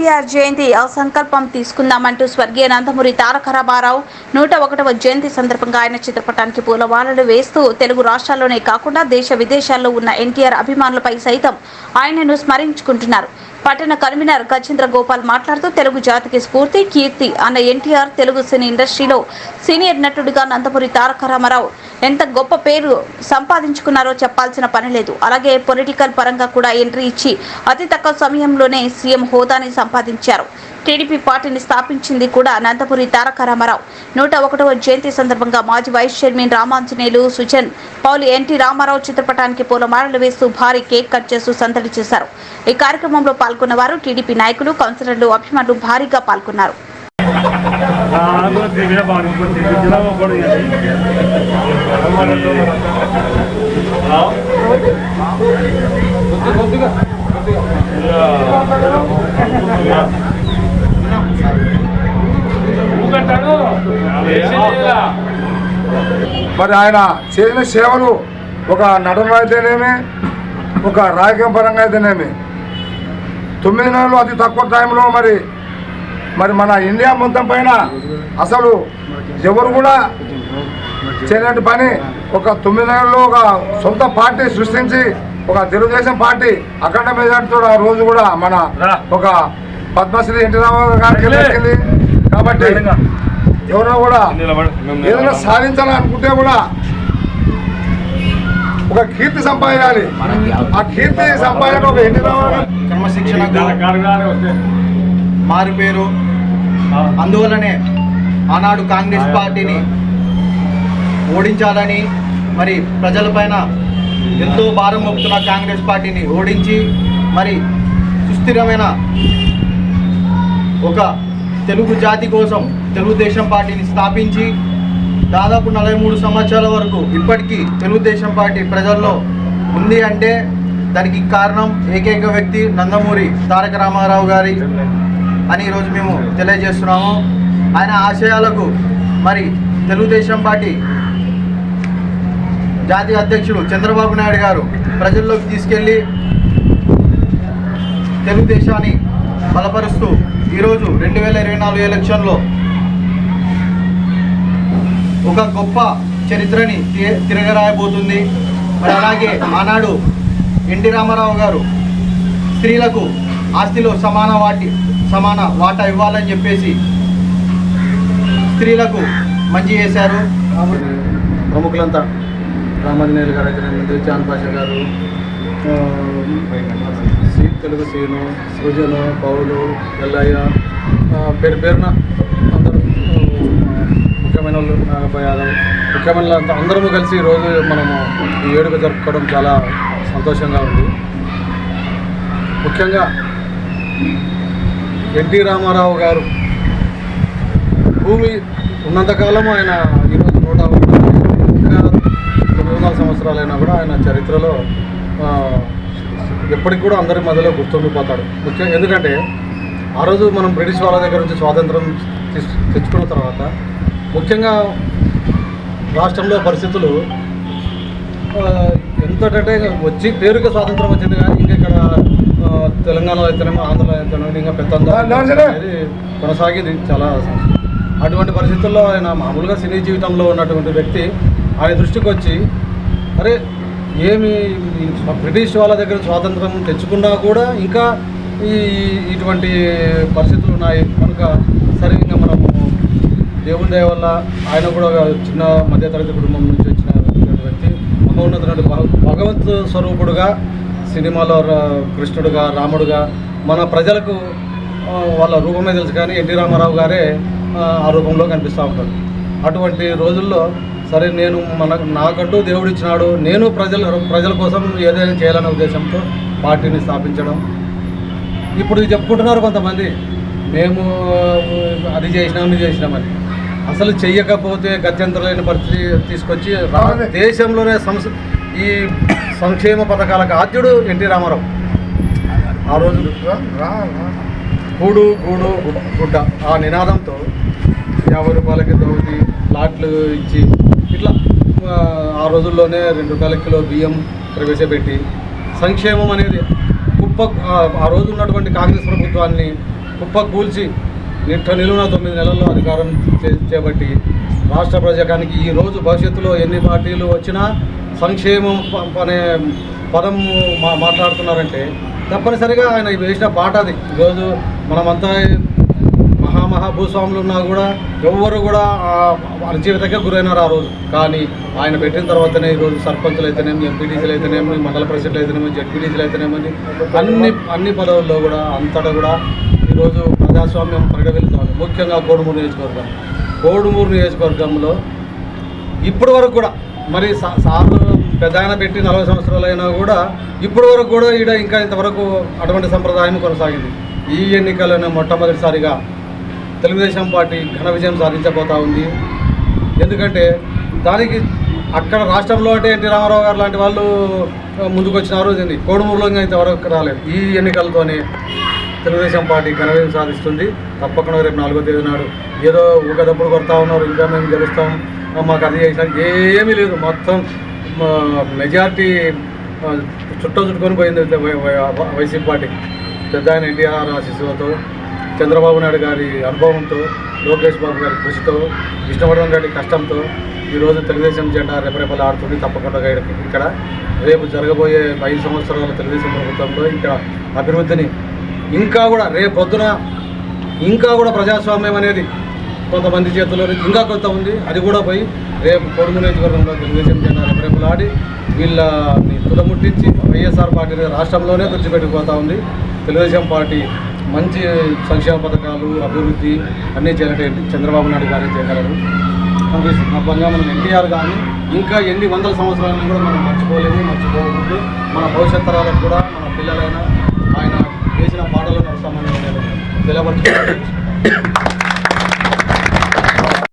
ఎన్టీఆర్ జయంతి అసంకల్పం సంకల్పం తీసుకుందామంటూ స్వర్గీయ నందమూరి తారక రామారావు నూట ఒకటవ జయంతి సందర్భంగా ఆయన చిత్రపటానికి పూలమాలలు వేస్తూ తెలుగు రాష్ట్రాల్లోనే కాకుండా దేశ విదేశాల్లో ఉన్న ఎన్టీఆర్ అభిమానులపై సైతం ఆయనను స్మరించుకుంటున్నారు. పట్టణ కన్వీనర్ గజేంద్ర గోపాల్ మాట్లాడుతూ తెలుగు జాతికి స్ఫూర్తి కీర్తి అన్న ఎన్టీఆర్ తెలుగు సినీ ఇండస్ట్రీలో సీనియర్ నటుడిగా నందమూరి తారక రామారావు ఎంత గొప్ప పేరు సంపాదించుకున్నారో చెప్పాల్సిన పని లేదు. అలాగే పొలిటికల్ పరంగా కూడా ఎంట్రీ ఇచ్చి అతి తక్కువ సమయంలోనే సీఎం హోదాని సంపాదించారు. టీడీపీ పార్టీని స్థాపించింది కూడా నందపురి తారక రామారావు. నూట ఒకటవ జయంతి సందర్భంగా మాజీ vice chairman Ramanjaneyulu Sujan Pauli NT Rama Rao చిత్రపటానికి పూలమాలలు వేస్తూ భారీ కేక్ కట్ చేస్తూ సందడి చేశారు. ఈ కార్యక్రమంలో పాల్గొన్న వారు టీడీపీ నాయకులు కౌన్సిలర్లు అభిమానులు భారీగా పాల్గొన్నారు. కొద్దిగా కొద్దిగా మరి ఆయన చేసిన సేవలు ఒక నటన అయితేనేమి ఒక రాజకీయ పరంగా అయితేనేమి. తొమ్మిది నెలలు అతి తక్కువ టైంలో మరి మరి మన ఇండియా మొత్తం పైన అసలు ఎవరు కూడా చేయనట్టు పని. ఒక తొమ్మిది నెలల్లో ఒక సొంత పార్టీ సృష్టించి ఒక తెలుగుదేశం పార్టీ అఖండ మెజార్టీతో ఆ రోజు కూడా మన ఒక పద్మశ్రీ ఎన్టీ రామారావు గారికి కాబట్టి ఎవరో కూడా ఏదైనా సాధించాలని అనుకుంటే కూడా ఒక కీర్తి సంపాదించాలి. ఆ కీర్తి సంపాదన ఒక ఎన్టీ రామారావు గారు క్రమశిక్షణకు మారు పేరు. అందువలనే ఆనాడు కాంగ్రెస్ పార్టీని ఓడించాలని మరి ప్రజలపైన ఎంతో భారం మోపుతున్న కాంగ్రెస్ పార్టీని ఓడించి మరి సుస్థిరమైన ఒక తెలుగు జాతి కోసం తెలుగుదేశం పార్టీని స్థాపించి దాదాపు నలభై మూడు సంవత్సరాల వరకు ఇప్పటికీ తెలుగుదేశం పార్టీ ప్రజల్లో ఉంది అంటే దానికి కారణం ఏకైక వ్యక్తి నందమూరి తారక రామారావు గారి అని ఈరోజు మేము తెలియజేస్తున్నాము. ఆయన ఆశయాలకు మరి తెలుగుదేశం పార్టీ జాతీయ అధ్యక్షుడు చంద్రబాబు నాయుడు గారు ప్రజల్లోకి తీసుకెళ్ళి తెలుగుదేశాన్ని బలపరుస్తూ ఈరోజు రెండు వేల ఇరవై నాలుగు ఎలక్షన్లో ఒక గొప్ప చరిత్రని తి- తిరగరాయబోతుంది. మరి అలాగే ఆనాడు ఎన్టీ రామారావు గారు స్త్రీలకు ఆస్తిలో సమాన వాటి సమాన వాటా ఇవ్వాలని చెప్పేసి స్త్రీలకు మంచి చేశారు. ప్రముఖులంతా రామాంజనేయులు గారు అయితే చాన్ పాషా గారు ఆ, తెలుగు సీను సృజను పౌలు ఎల్లయ్య పేరు పేరున అందరూ ముఖ్యమైన వాళ్ళు నాగప్ప యాదవ్. ముఖ్యమైన అందరము కలిసి ఈరోజు మనము ఈ వేడుక జరుపుకోవడం చాలా సంతోషంగా ఉంది. ముఖ్యంగా ఎన్టీ రామారావు గారు భూమి ఉన్నంతకాలం ఆయన ఈరోజు నూట ఇంకా తొమ్మిది వందల సంవత్సరాలైనా కూడా ఆయన చరిత్రలో ఎప్పటికి కూడా అందరి మధ్యలో గుర్తుండిపోతాడు. ముఖ్యంగా ఎందుకంటే ఆ రోజు మనం బ్రిటిష్ వాళ్ళ దగ్గర నుంచి స్వాతంత్రం తెచ్చుకున్న తర్వాత ముఖ్యంగా రాష్ట్రంలో పరిస్థితులు ఎంతటంటే వచ్చి పేరుకి స్వాతంత్రం వచ్చింది కానీ ఇంకా ఇక్కడ తెలంగాణలో అయితేనేమో ఆంధ్రలో అయితేనేమో ఇంకా పెద్ద కొనసాగింది చాలా అటువంటి పరిస్థితుల్లో ఆయన మామూలుగా సినీ జీవితంలో ఉన్నటువంటి వ్యక్తి ఆయన దృష్టికి వచ్చి అరే ఏమి బ్రిటిష్ వాళ్ళ దగ్గర స్వాతంత్రం తెచ్చుకున్నా కూడా ఇంకా ఈ ఇటువంటి పరిస్థితులు ఉన్నాయి. కనుక సరిగ్గా మనము దేవుని దయ వల్ల ఆయన కూడా చిన్న మధ్యతరగతి కుటుంబం నుంచి వచ్చిన వ్యక్తి మహోన్నతుడు భగవత్ స్వరూపుడుగా సినిమాలో రా- కృష్ణుడుగా రాముడుగా మన ప్రజలకు వాళ్ళ రూపమే తెలుసు కానీ ఎన్టీ రామారావు గారే ఆ, రూపంలో కనిపిస్తూ ఉంటారు. అటువంటి రోజుల్లో సరే నేను మన నాకంటూ దేవుడు ఇచ్చినాడు నేను ప్రజల ప్రజల కోసం ఏదైనా చేయాలనే ఉద్దేశంతో పార్టీని స్థాపించడం. ఇప్పుడు చెప్పుకుంటున్నారు కొంతమంది మేము అది చేసినాం ఇది చేసినామని అసలు చెయ్యకపోతే గత్యంతరలేని పరిస్థితి తీసుకొచ్చి దేశంలోనే సంస్ ఈ సంక్షేమ పథకాలకు ఆద్యుడు ఎన్టీ రామారావు. ఆ రోజు గూడు గూడు గుడ్డ ఆ నినాదంతో యాభై రూపాయలకి దోటి లాట్లు ఇచ్చి ఆ, రోజుల్లోనే రెండు రూపాయల కిలో బియ్యం ప్రవేశపెట్టి సంక్షేమం అనేది కుప్ప ఆ- రోజు ఉన్నటువంటి కాంగ్రెస్ ప్రభుత్వాన్ని కుప్ప కూల్చి నిట్ట నిలువున తొమ్మిది నెలల్లో అధికారం చేపట్టి రాష్ట్ర ప్రజాకానికి ఈ రోజు భవిష్యత్తులో ఎన్ని పార్టీలు వచ్చినా సంక్షేమం అనే పదం మా మాట్లాడుతున్నారంటే తప్పనిసరిగా ఆయన వేసిన పాట అది. ఈరోజు మనమంతా మహామహాభూస్వాములు ఉన్నా కూడా ఎవ్వరు కూడా ఆ గురైనారు ఆ రోజు. కానీ ఆయన పెట్టిన తర్వాతనే ఈరోజు సర్పంచులు అయితేనేమి ఎంపీటీసీలు అయితేనేమి మండల ప్రెసిడెంట్లు అయితేనేమి జడ్పీటీసీలు అయితేనేమని అన్ని అన్ని పదవుల్లో కూడా అంతటా కూడా ఈరోజు ప్రజాస్వామ్యం పరిగణిస్తామని ముఖ్యంగా కోడుమూరు నియోజకవర్గం. కోడుమూరు నియోజకవర్గంలో ఇప్పటి వరకు కూడా మరి సా- సార్లు పెద్ద పెట్టి నలభై సంవత్సరాలు అయినా కూడా ఇప్పటి వరకు కూడా ఈడ ఇంకా ఇంతవరకు అటువంటి సంప్రదాయం కొనసాగింది. ఈ ఎన్నికలను మొట్టమొదటిసారిగా తెలుగుదేశం పార్టీ ఘన విజయం సాధించబోతా ఉంది. ఎందుకంటే దానికి అక్కడ రాష్ట్రంలో అంటే ఎన్టీ రామారావు గారు లాంటి వాళ్ళు ఆ, ముందుకు వచ్చినారు దీన్ని కోడుమూరులో ఇంకా ఇంతవరకు రాలేదు. ఈ ఎన్నికలతోనే తెలుగుదేశం పార్టీ ఘన విజయం సాధిస్తుంది. తప్పకుండా రేపు నాలుగో తేదీ నాడు ఏదో ఊకదప్పుడు కొడతా ఉన్నారు. ఇంకా మేము గెలుస్తాం. మాకు అది చేసినాం ఏమీ లేదు. మొత్తం మెజార్టీ చుట్టూ చుట్టుకొని పోయింది వైసీపీ పార్టీ. పెద్ద ఆయన ఎన్టీఆర్ ఆశీస్సులతో చంద్రబాబు నాయుడు గారి అనుభవంతో లోకేష్ బాబు గారి కృషితో విష్ణువర్ధన్ గారి కష్టంతో ఈరోజు తెలుగుదేశం జెండా రెపరెపలు ఆడుతుంది తప్పకుండా ఇక్కడ రేపు జరగబోయే ఐదు సంవత్సరాల తెలుగుదేశం ప్రభుత్వంలో ఇక్కడ అభివృద్ధిని ఇంకా కూడా రేపు పొద్దున ఇంకా కూడా ప్రజాస్వామ్యం అనేది కొంతమంది చేతుల్లో ఇంకా కొంత ఉంది. అది కూడా పోయి రేపు కొడుకు నియోజకవర్గంలో తెలుగుదేశం జెండా రెపరెపలు ఆడి వీళ్ళని తుదముట్టించి వైఎస్ఆర్ పార్టీ రాష్ట్రంలోనే గుర్చిపెట్టుకుపోతా ఉంది. తెలుగుదేశం పార్టీ మంచి సంక్షేమ పథకాలు అభివృద్ధి అన్నీ చేయాలంటే చంద్రబాబు నాయుడు గారే చేయగలరు సందర్భంగా నా పనిగా మనం ఎన్టీఆర్ కానీ ఇంకా ఎన్ని వందల సంవత్సరాలను కూడా మనం మర్చిపోలేము మర్చిపోకూడదు. మన భవిష్యత్ తరాలకు కూడా మన పిల్లలైనా ఆయన వేసిన పాటలు నడుస్తామని తెలియపరచుకోవాలి